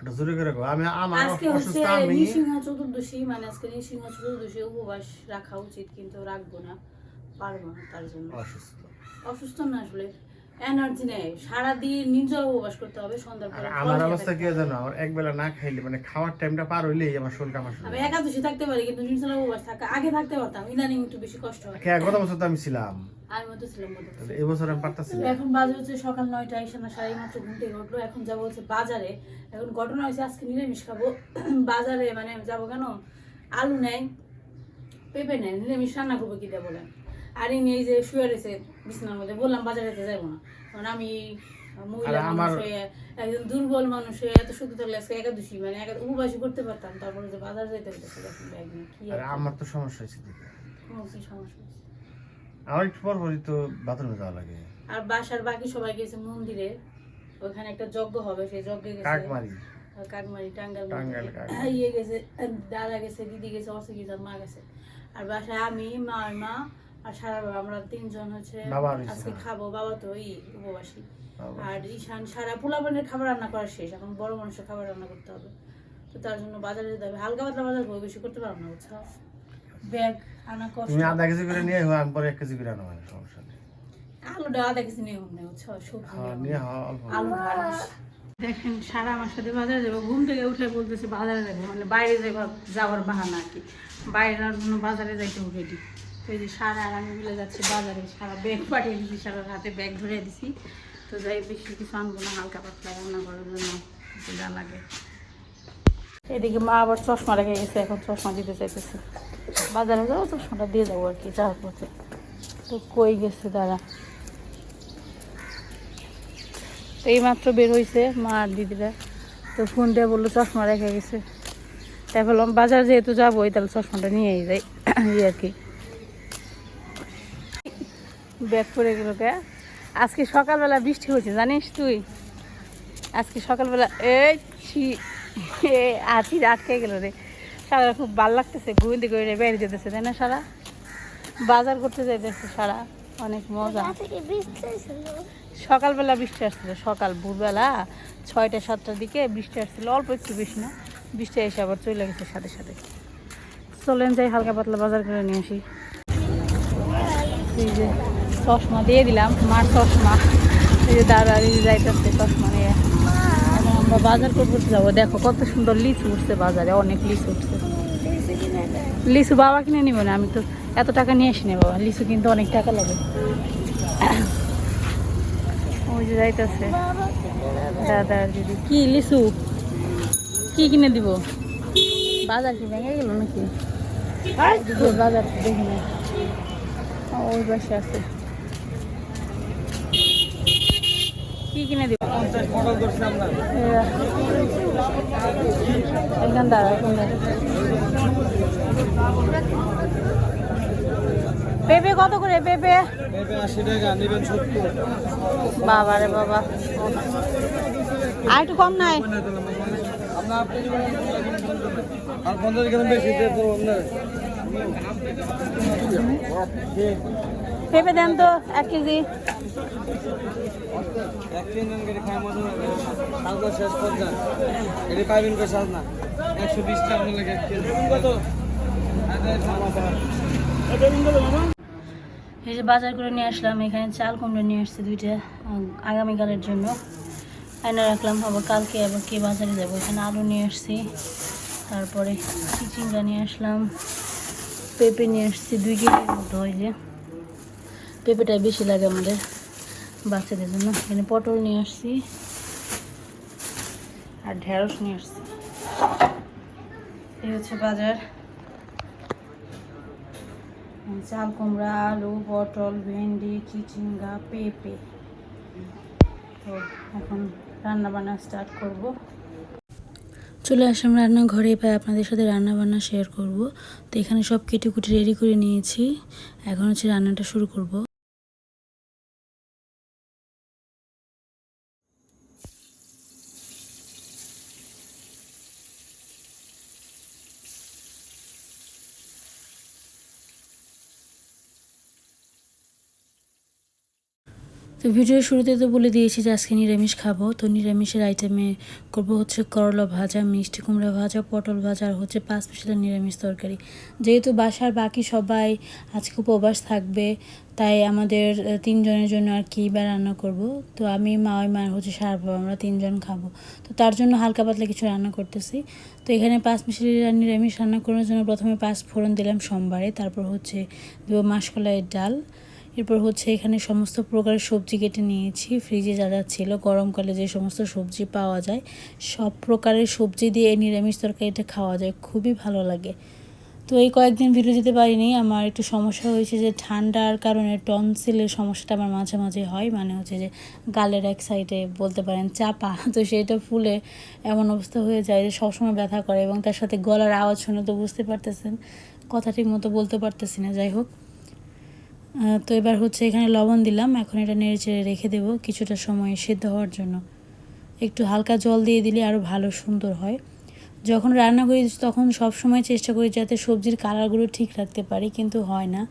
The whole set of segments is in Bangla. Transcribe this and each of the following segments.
একটু জোরে করে কো আমি আমার আজকে হচ্ছে অসুস্থ আমি নৃসিংহ চতুর্দশী মানে আজকে নৃসিংহ চতুর্দশী উপবাস রাখা উচিত কিন্তু রাখব না পারব না তার জন্য। অসুস্থ। অসুস্থ না আসলে। এনার্জি নেই। সারাদিন নির্জল উপবাস করতে হবে সন্ধ্যার পরে আমার অবস্থা কি জানো? আমার এক বেলা না খাইলে মানে খাওয়ার টাইমটা পার হইলেই আমার শরীর কামা শুরু আমি একাদশী থাকতে পারি কিন্তু নির্জল উপবাস থাকা আগে থাকতে পারতাম ইদানিং একটু বেশি কষ্ট হয়। গত বছর তো আমি ছিলাম। আমি মতো ছিলাম তাহলে এবছর আমি পারতাছি এখন বাজে হচ্ছে সকাল নয়টা এসে না সাড়ে মাত্র ঘুম থেকে উঠল। এখন যাব হচ্ছে বাজারে। এখন ঘটনা হয়েছে আজকে নিরামিষ খাব। বাজারে মানে যাব কেন? আলু নেই পেঁপে নেই নিরামিষ রান্না করব কি দিয়ে বলেন? আর ইনি এই যে শুয়ে রয়েছে বিছানার মধ্যে। বললাম বাজারে যাব না। কারণ আমি মহিলা আর মানুষ হয়ে একজন দুর্বল মানুষ হয়ে এত থাকলে আজকে একাদশী মানে একা উপবাসী করতে পারতাম। তারপরে যে বাজার যেতে হতেছে দেখুন ব্যাগ কি আমার তো সমস্যা হয়েছে দিকে কি সমস্যা আমার একটু পর পরই তো বাথরুমে যাওয়া লাগে। আর বাসার বাকি সবাই গেছে মন্দিরে। ওখানে একটা যজ্ঞ হবে সেই যজ্ঞে গেছে। কাকমারি। কাকমারি টাঙ্গাল। ইয়ে গেছে দাদা গেছে দিদি গেছে অসে গেছে আর মা গেছে। আর বাসায় আমি মা আর মা আর সারা আমরা তিনজন হচ্ছে আজকে হ্যাঁ। খাব বাবা তো এই উপবাসী। আর ঈশান সারা পোলাপানের খাবার রান্না করা শেষ এখন বড় মানুষের খাবার রান্না করতে হবে। তো তার জন্য বাজারে যেতে হবে। হালকা পাতলা বাজার করব বেশি করতে পারব না বুঝছ? ব্যাগ আনা কষ্ট। তুমি আধা কেজি করে নিয়ে হো আমি এক কেজি করে আনো মানে সমস্যা নেই। আলুটা আধা কেজি নিয়ে হোক না বুঝছ? সবজি হ্যাঁ নিয়ে অল্প। আলু দেখেন সারা আমার সাথে বাজারে যাব ঘুম থেকে উঠলে বলতেছে বাজারে যাব? মানে বাইরে যাব যাওয়ার বাহানা আর কি। বাইরে আর কোনো বাজারে যাইতে তো এই যে সারা আর আমি মিলে যাচ্ছি, বাজারে সারা ব্যাগ পাঠিয়ে দিছি সারা হাতে ব্যাগ ধরে দিছি তো যাই বেশি কিছু আনব না, হালকা পাতলা রান্না করার জন্য যা লাগে। এদিকে মা আবার চশমা রেখে গেছে, এখন চশমা দিতে চাইতেছে। বাজারে যাব, চশমাটা দিয়ে যাব আর কি যাওয়ার পথে তো কই গেছে তারা? তো এইমাত্র বের হয়েছে মা আর দিদিরা। তো ফোন দিয়ে বলল, চশমা রেখে গেছে। তাই বললাম, বাজার যেহেতু যাবোই তাহলে চশমাটা নিয়েই যাই আর কি। ব্যাগ পড়ে গেল কে? আজকে সকালবেলা বৃষ্টি হয়েছে জানিস তুই? আজকে সকালবেলা এই ছি আছি আটকে গেল রে। সারা খুব ভালো লাগতেছে ঘুমিতে করে বেরিয়ে যেতেছে তাই না সারা? বাজার করতে যাইতেছে সারা অনেক মজা। সকালবেলা বৃষ্টি আসছিল সকাল ভোরবেলা ছয়টা সাতটার দিকে বৃষ্টি আসছিল অল্প একটু বেশি না বৃষ্টি এসে আবার চলে গেছে সাথে সাথে। চলেন যাই হালকা পাতলা বাজার করে নিয়ে আসি। এই যে চশমা দিয়ে দিলাম মার চশমা। এই যে দাদা যাইতেছে চশমা নিয়ে। এখন আমরা বাজার করতে যাব। দেখো কত সুন্দর লিচু উঠছে বাজারে অনেক লিচু উঠছে। লিচু বাবা কিনে নিব না আমি তো এত টাকা নিয়ে আসি না বাবা। লিচু কিন্তু অনেক টাকা লাগে। ওই যে যাইতেছে দাদা দিদি। কি লিচু? কি কিনে দিব? বাজার কি ভেঙে গেল নাকি? বাজার দেখি না ওই পাশে আছে। কি কিনে দিব? এখান দাঁড়া পেঁপে কত করে পেঁপে? বাবা রে বাবা। আর একটু কম নাই? আর পঞ্চাশ গ্রাম বেশি পেঁপে দেন তো, এক কেজি। এই যে বাজার করে নিয়ে আসলাম, এখানে চাল কুমড়ো নিয়ে আসছে দুইটা আগামীকালের জন্য। আয়না রাখলাম, আবার কালকে আবার কে বাজারে যাব? এখানে আলু নিয়ে আসছি, তারপরে চিচিঙ্গা নিয়ে আসলাম। পেঁপে নিয়ে আসছি, দুই কেজির মতো, ওই যে। পেঁপেটাই বেশি লাগে আমাদের বাচ্চাদের জন্য। এখানে পটল নিয়ে আসছি আর ঢেঁড়স নিয়ে আসছি। এই হচ্ছে বাজার। চাল কুমড়া, আলু, পটল, ভেন্ডি, চিচিঙ্গা, পেঁপে। তো এখন রান্না বান্না স্টার্ট করব। চলে আসলাম রান্নাঘরে পাই আপনাদের সাথে রান্না বান্না শেয়ার করব। তো এখানে সব কেটে কুটে রেডি করে নিয়েছি। এখন হচ্ছে রান্নাটা শুরু করব। তো ভিডিওর শুরুতে তো বলে দিয়েছি যে আজকে নিরামিষ খাব। তো নিরামিষের আইটেমে করব হচ্ছে করলা ভাজা, মিষ্টি কুমড়া ভাজা, পটল ভাজা আর হচ্ছে পাঁচ মিশালের নিরামিষ তরকারি। যেহেতু বাসার বাকি সবাই আজকে উপবাস থাকবে, তাই আমাদের তিনজনের জন্য আর কি বা রান্না করব। তো আমি, মা ওই মা আর হচ্ছে সার বাবা আমরা তিনজন খাব। তো তার জন্য হালকা পাতলা কিছু রান্না করতেছি। তো এখানে পাঁচ মিশালি নিরামিষ রান্না করার জন্য প্রথমে পাঁচ ফোড়ন দিলাম সোমবারে, তারপর হচ্ছে দেবো মাসকলাইয়ের ডাল। এরপর হচ্ছে এখানে সমস্ত প্রকারের সবজি কেটে নিয়েছি। ফ্রিজে যা যা ছিল, গরমকালে যে সমস্ত সবজি পাওয়া যায়, সব প্রকারের সবজি দিয়ে এই নিরামিষ তরকারিটা খাওয়া যায়, খুবই ভালো লাগে। তো এই কয়েকদিন ভিডিও দিতে পারিনি, আমার একটু সমস্যা হয়েছে যে ঠান্ডার কারণে টনসিলের সমস্যাটা আমার মাঝে মাঝে হয় মানে হচ্ছে যে গালের এক সাইডে বলতে পারেন চাপা, তো সেটা ফুলে এমন অবস্থা হয়ে যায় যে সবসময় ব্যথা করে এবং তার সাথে গলার আওয়াজ শুনে তো বুঝতে পারতেছেন, কথা ঠিক মতো বলতে পারতেছি না, যাই হোক। তো এবার হচ্ছে এখানে লবণ দিলাম, এখন এটা নেড়ে চেড়ে রেখে দেব কিছুটা সময় সেদ্ধ হওয়ার জন্য। একটু হালকা জল দিয়ে দিলে আরও ভালো সুন্দর হয়। যখন রান্না করি তখন সব সময় চেষ্টা করি যাতে সবজির কালারগুলো ঠিক রাখতে পারি, কিন্তু হয় না।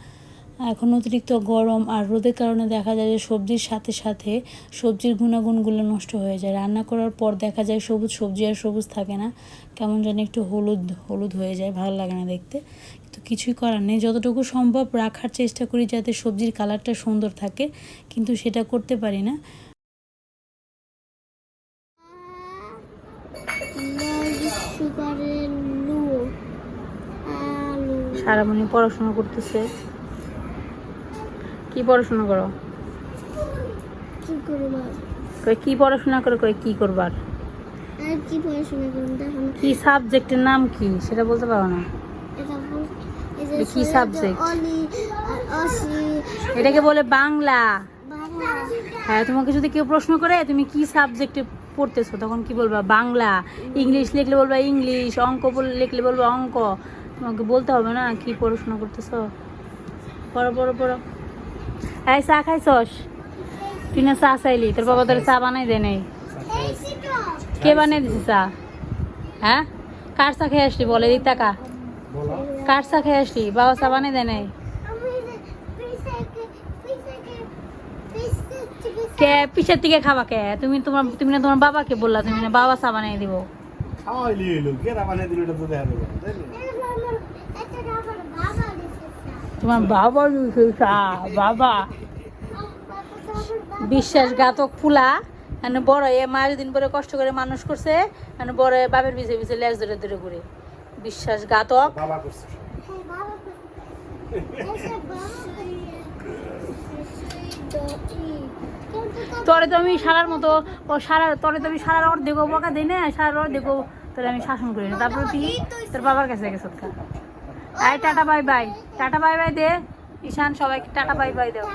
এখন অতিরিক্ত গরম আর রোদের কারণে দেখা যায় যে সবজির সাথে সাথে সবজির গুণাগুণগুলো নষ্ট হয়ে যায়। রান্না করার পর দেখা যায় সবুজ সবজি আর সবুজ থাকে না। কেমন জানি একটু হলুদ হলুদ হয়ে যায় ভালো লাগে না দেখতে। কিন্তু কিছুই করার নেই। যতটুকু সম্ভব রাখার চেষ্টা করি যাতে সবজির কালারটা সুন্দর থাকে। কিন্তু সেটা করতে পারি না। সারামণি পড়াশোনা করতেছে। কি পড়াশোনা করো? কি কই কি পড়াশোনা করে? কই কি করবার? আর কি পড়াশোনা সাবজেক্টের নাম কি? সেটা বলতে পারো না। কি অসি এটাকে বলে। বাংলা। হ্যাঁ তোমাকে যদি কেউ প্রশ্ন করে তুমি কি সাবজেক্টে পড়তেছো তখন কি বলবা? বাংলা। ইংলিশ লিখলে বলবা ইংলিশ অঙ্ক বল- লিখলে বলবা অঙ্ক। তোমাকে বলতে হবে না কি পড়াশোনা করতেছো? পড়ো পড়ো পড়ো। এই চা খাইছস? তুই না চা চাইলি, তোর বাবা তোর চা বানাই দেয় নাই। কে বানিয়ে দিছে চা? হ্যাঁ? কার চা খেয়ে আসলি বলে দিক টাকা কার চা খেয়ে আসলি? বাবা চা বানিয়ে দেয় নাই। কে পিছের থেকে খাবা কে? তুমি তোমার, তুমি না তোমার বাবাকে বললা, তুমি না বাবা চা বানিয়ে দিব। খাওয়াইলি এলো কেরা বানিয়ে দিল এটা তো দেখা যাবে না, তাই না? আমার এটা আমার বাবা দিছে তোমার বাবা বাবা। বিশ্বাসঘাতক ফুলা। মানে বড় এ মায়ের দিন পরে কষ্ট করে মানুষ করছে মানে বড় বাপের পিছে পিছে লেজ ধরে ধরে ঘুরে। বিশ্বাসঘাতক। তোরে তো আমি সারার মতো ও সারা তরে তো আমি সারার অর্ধেক বকা দিই না সারার অর্ধেক তোরে আমি শাসন করি না। তারপরে তুই তোর বাবার কাছে গেছে আয় tata bye bye tata bye bye দে। ঈশান সবাইকে টাটা বাই বাই দেও।